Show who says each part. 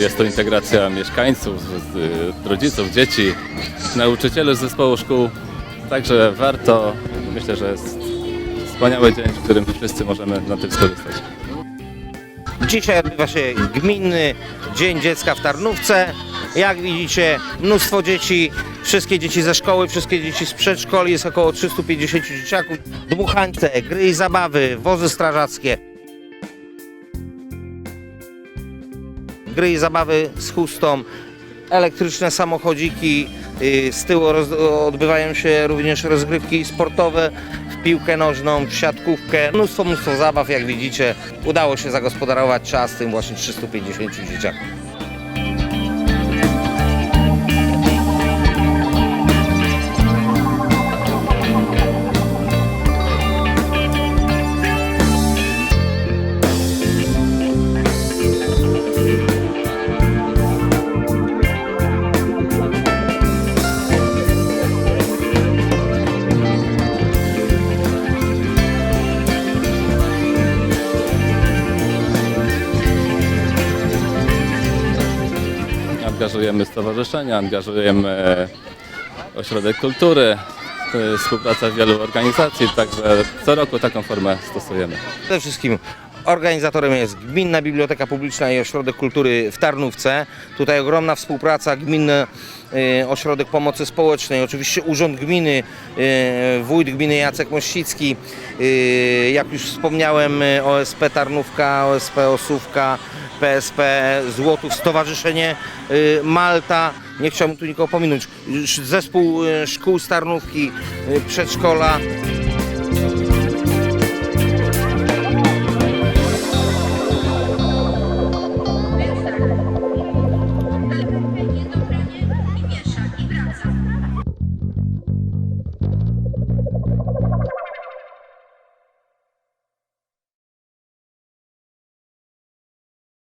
Speaker 1: Jest to integracja mieszkańców, rodziców, dzieci, nauczycieli z zespołu szkół. Także warto, myślę, że jest wspaniały dzień, w którym wszyscy możemy na tym skorzystać.
Speaker 2: Dzisiaj odbywa się Gminny Dzień Dziecka w Tarnówce. Jak widzicie, mnóstwo dzieci, wszystkie dzieci ze szkoły, wszystkie dzieci z przedszkoli, jest około 350 dzieciaków. Dmuchańce, gry i zabawy, wozy strażackie. Gry i zabawy z chustą, elektryczne samochodziki, yy, z tyłu odbywają się również rozgrywki sportowe w piłkę nożną, w siatkówkę. Mnóstwo, mnóstwo zabaw, jak widzicie. Udało się zagospodarować czas tym właśnie 350 dzieciakom.
Speaker 1: Angażujemy stowarzyszenia, angażujemy e, ośrodek kultury, współpraca wielu organizacji, także co roku taką formę stosujemy.
Speaker 2: Przede wszystkim organizatorem jest Gminna Biblioteka Publiczna i Ośrodek Kultury w Tarnówce. Tutaj ogromna współpraca, Gminny y, Ośrodek Pomocy Społecznej, oczywiście Urząd Gminy, y, wójt gminy Jacek Mościcki, y, jak już wspomniałem OSP Tarnówka, OSP Osówka, PSP Złotów, Stowarzyszenie Malta, nie chciałbym tu nikogo pominąć, zespół szkół z Tarnówki, y, przedszkola,